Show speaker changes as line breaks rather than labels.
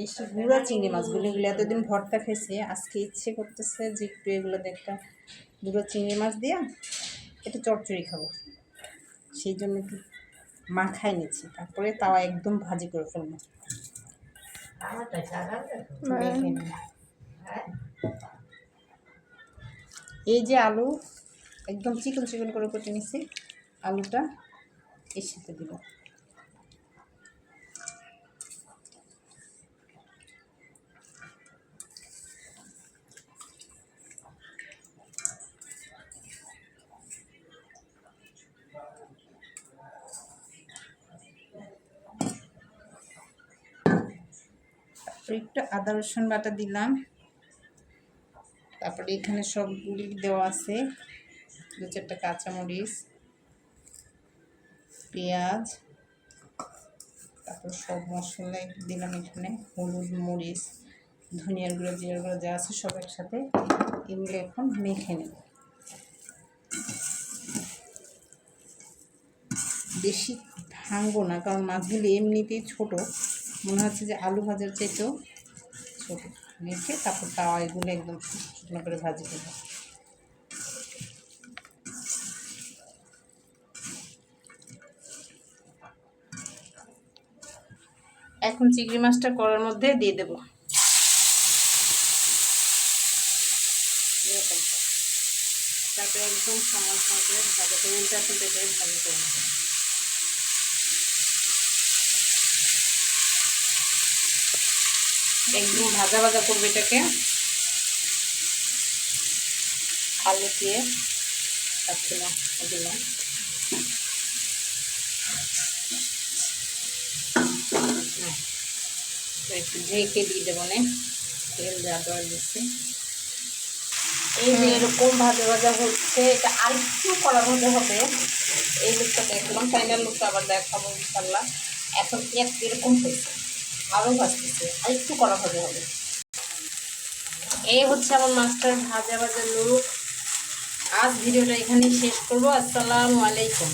এই গুঁড়া চিংড়ি মাছগুলো এগুলো এতদিন ভর্তা খেয়েছে, আজকে ইচ্ছে করতেছে যে একটু এগুলো একটা গুঁড়ো চিংড়ি মাছ দিয়া একটু চটচড়ি খাব। সেই জন্য একটু মাখাই নিচ্ছি, তারপরে তাও একদম ভাজি করে ফেলব। এই যে আলু, একদম চিকন চিকন করে কেটে নিছি, আলুটা এর সাথে দিব। একটু আদা, রসুন বাটা দিলাম। তারপরে এখানে সবগুলি দেওয়া আছে। দু চারটা কাঁচামরিচ, পেঁয়াজ, তারপর সব মশলা দিলাম এখানে, হলুদ, মরিচ, ধনিয়ার গুঁড়ো, জিরার গুঁড়ো যা আছে সব একসাথে এগুলো এখন মেখে নেব। বেশি ভাঙবো না, কারণ মাছগুলি এমনিতেই ছোট। মনে হচ্ছে যে আলু ভাজার চাইতেও ছোট। মেখে তারপর তাওয়া এগুলো একদম শুকনো করে ভাজি দেবো এখন চিংড়ি মাছটা করার মধ্যে দিয়ে দেবো। তারপরে একদম সময় সমান করে ভাজা করে উল্টা করে করব একদম ভাজা ভাজা করবে এটাকে। আলু দিয়ে পাচ্ছিলাম দিলাম হুম। একটু ঢেকে দিয়ে দেবো নে। তেল যা দেওয়ার দিচ্ছি। এই যে এরকম ভাজা ভাজা হচ্ছে, এটা আর একটু কড়া ভাজা হবে। এই লুকটা দেখলাম ফাইনাল লুকটা আবার দেখাবো ইনশাল্লাহ এখন পেঁয়াজ এরকম হয়েছে? আরও ভাজতেছে আর একটু কড়া ভাজা হবে। এই হচ্ছে আমার মাস্টার ভাজা ভাজা লুক আজ ভিডিওটা এখানেই শেষ করব। আসসালামু আলাইকুম।